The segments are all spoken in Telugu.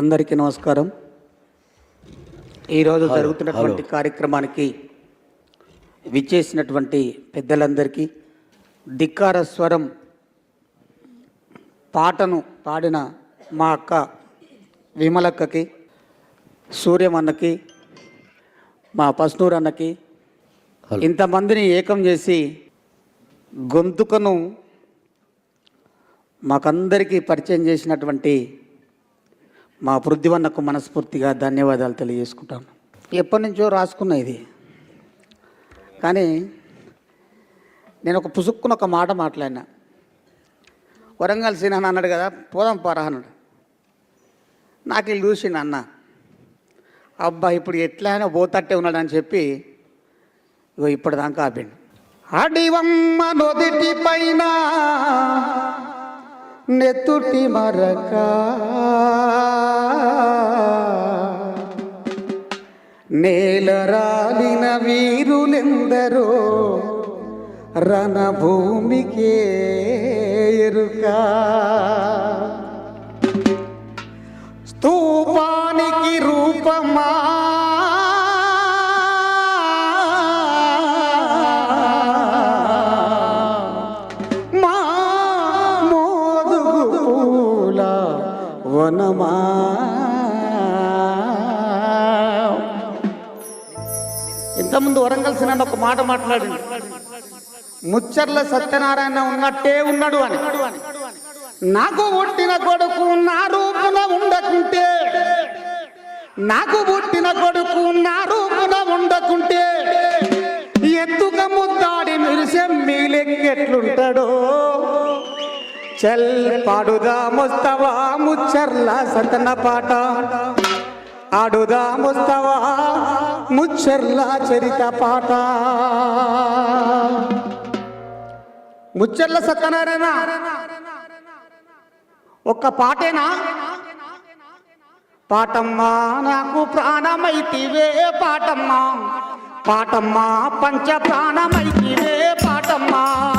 అందరికీ నమస్కారం. ఈరోజు జరుగుతున్నటువంటి కార్యక్రమానికి విచ్చేసినటువంటి పెద్దలందరికీ ధిక్కార స్వరం పాటను పాడిన మా అక్క విమలక్కకి సూర్యమన్నకి మా పస్నూర్ అన్నకి ఇంతమందిని ఏకం చేసి గొంతుకను మాకందరికీ పరిచయం చేసినటువంటి మా పృథ్వన్నకు మనస్ఫూర్తిగా ధన్యవాదాలు తెలియజేసుకుంటాను ఎప్పటి నుంచో రాసుకున్న ఇది. కానీ నేను ఒక పుసుక్కున ఒక మాట మాట్లాడినా. వరంగల్ సీన్ అన్నాడు కదా పోదాం పారా అన్నాడు. నాకు వీళ్ళు చూసి అన్న. అబ్బా ఇప్పుడు ఎట్లా అయినా పోతట్టే ఉన్నాడని చెప్పి ఇగో ఇప్పటిదాకా ఆపిండు. అడివమ్మ నొదిటి పైన నెత్తుటి మరకా. నేల రాలిన వీరులెందరో రణభూమికే ఎరుక. స్తూపానికి రూపమా? మా మోదుగు పూల వనమా? ఇంతకుముందు వరంగల్ సినిమా ఒక మాట మాట్లాడింది. ముచ్చర్ల సత్యనారాయణ ఉన్నట్టే ఉన్నాడు అని. నాకు పుట్టిన కొడుకు నా రూపున ఉండకుంటే నాకు పుట్టిన కొడుకు నా రూపున ఉండకుంటే ఎత్తుక ముద్దాడి మిరిసే మీలెక్కెట్లుంటాడో చల్ పాడుదా ముస్తవా ముచ్చర్ల సతన పాట. ఆడుదా ముస్తవా ముచ్చర్ల చరిత పాట. ముచ్చర్ల సత్యనారాయణ ఒక్క పాటేనా? పాటమ్మా నాకు ప్రాణమైతివే పాటమ్మా. పాటమ్మా పంచ ప్రాణమైతివే పాటమ్మా. పాటమ్మా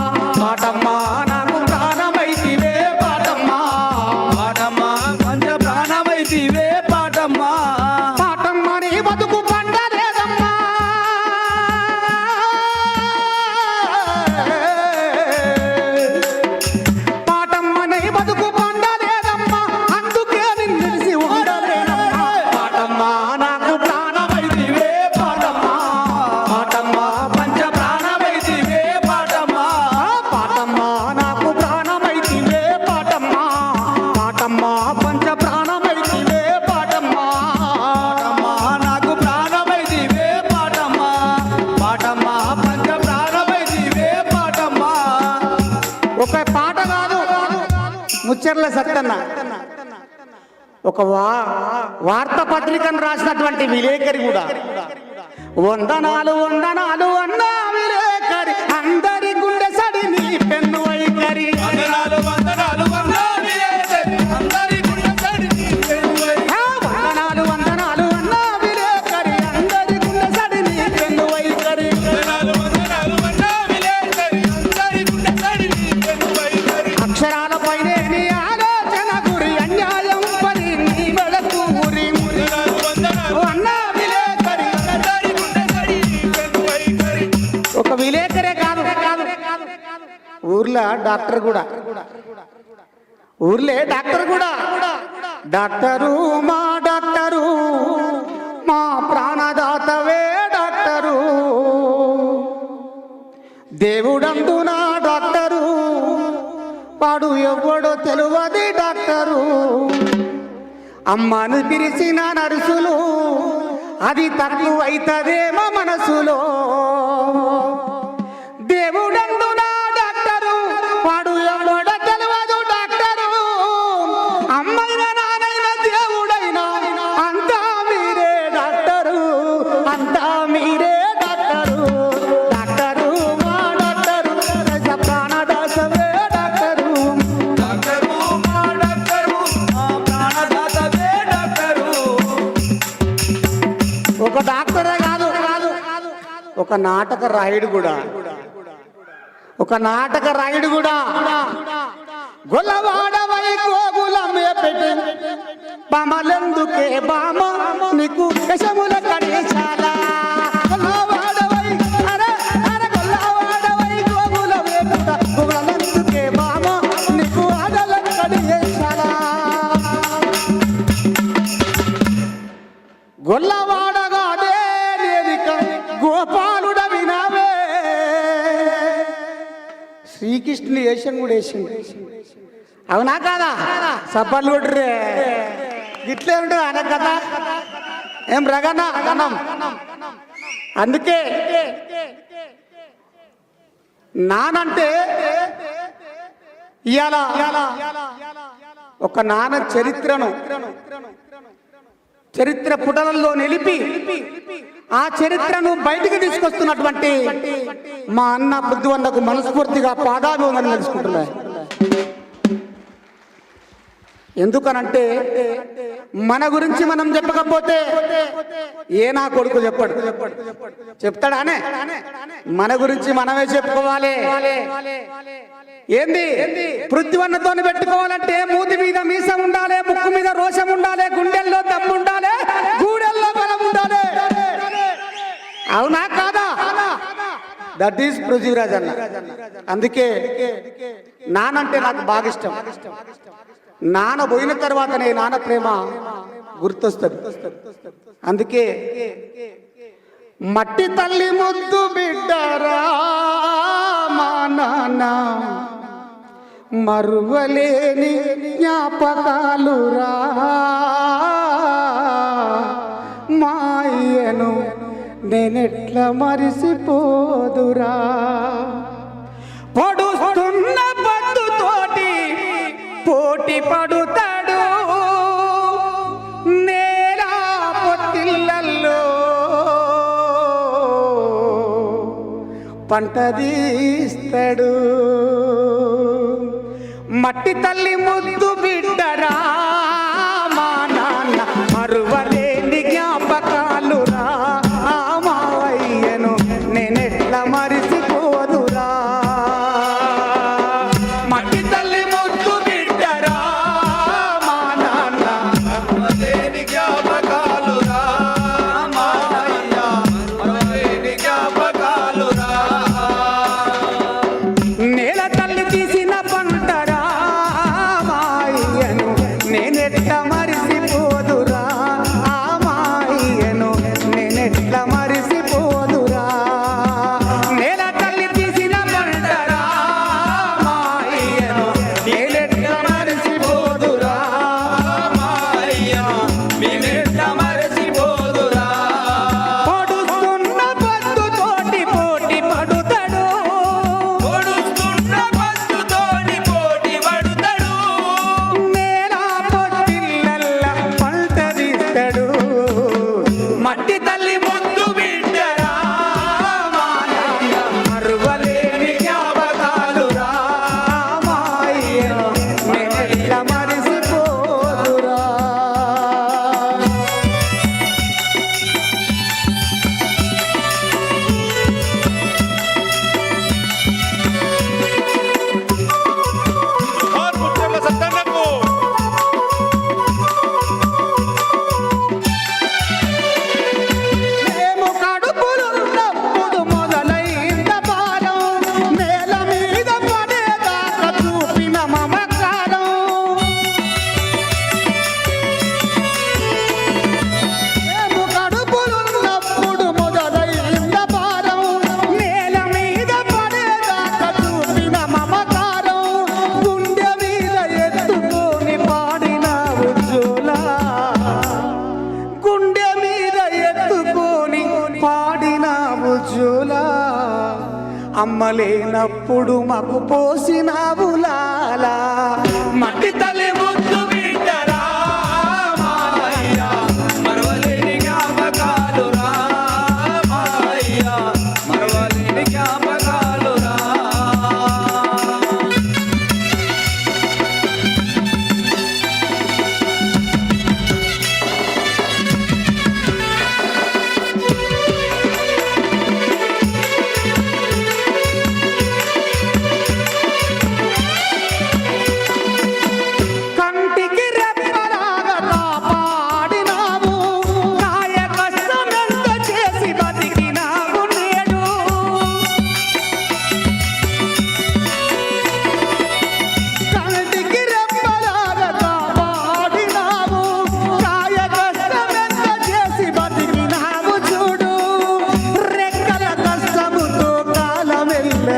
ముచ్చర్ల సత్తన్న. ఒక వా వార్తాపత్రికను రాసినటువంటి విలేకరి కూడా. వందనాలు వందనాలు అన్న ఊర్లో డాక్టర్ కూడా. ఊర్లే డాక్టర్ కూడా. డాక్టరు మా డాక్టరు మా ప్రాణదాతవే డాక్టరు. దేవుడందు నా డాక్టరు వాడు ఎవడో తెలువది డాక్టరు. అమ్మను పిలిచిన నర్సులు అది తక్కువైతదేమో మనసులో. దేవుడ ఒక నాటక రాయుడు కూడా. ఒక నాటక రాయుడు కూడా. గొల్లవాడవై గోగులం పెట్టి బామలెందుకే బామ? నీకు విషముల శ్రీకృష్ణుని వేషం కూడా వేసిండు. అవునా కాదా? సప్పట్లు కొట్టురే ఇట్లే ఉంటుంది అన కదా ఏం రగన గణం అందుకే నానంటే ఇయాల ఒక నాన్న చరిత్రను చరిత్ర పుటలలో నిలిపి ఆ చరిత్రను బయటికి తీసుకొస్తున్నటువంటి మా అన్న బుద్ధివన్నకు మనస్ఫూర్తిగా పాదాభివందనం తెలుసుకుంటున్నా ఎందుకనంటే మన గురించి మనం చెప్పకపోతే ఏ నా కొడుకు చెప్పడు. చెప్తాడానే? మన గురించి మనమే చెప్పుకోవాలి. ఏంది? పృథ్వన్నతో పెట్టుకోవాలంటే మూతి మీద మీసం ఉండాలి ముక్కు మీద రోషం ఉండాలి గుండెల్లో దమ్ము ఉండాలి గూడెల్లో బలం ఉండాలి. అవునా కాదా? దట్ ఈస్ పృథ్వీరాజ్ అన్న అందుకే నానంటే నాకు బాగా ఇష్టం. నాన్న పోయిన తర్వాతనే నాన్న ప్రేమ గుర్తొస్తుంది. అందుకే మట్టి తల్లి ముద్దు బిడ్డరా మా నాన్న. మరువలేని జ్ఞాపకాలురా మాయను నేనెట్లా మరిసిపోదురా? పడుతాడు. నేల పొత్తిళ్ళల్లో పంట తీస్తాడు. మట్టి తల్లి ముద్దు బిడ్డ అమ్మలేనప్పుడు మగు పోసిన బులాలా మట్టి తల్లి ముద్దు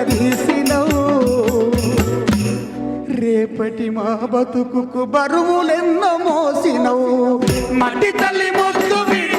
కరిసినవు. రేపటి మా బతుకు బరువులెన్న మోసినవు. మట్టి తల్లి మొత్తం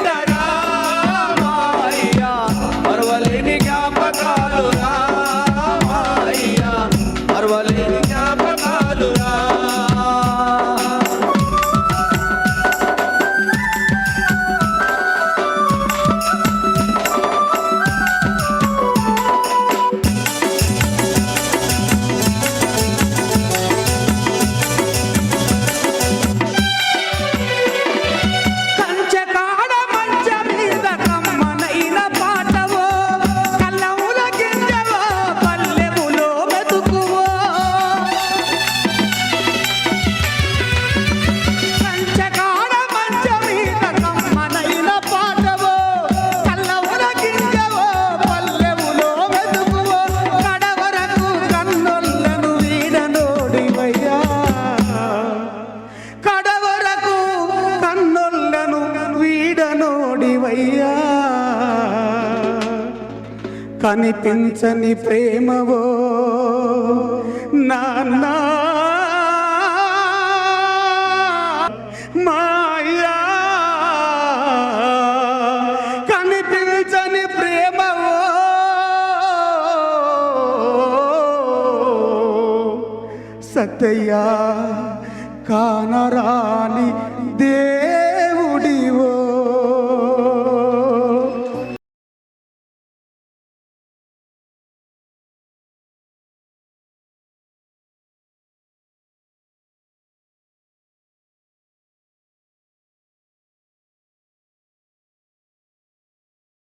వీడనోడివయ్యా కనిపించని ప్రేమవో నాన్న. మాయా. కనిపించని ప్రేమవో. సతయ్యా కానరాని దే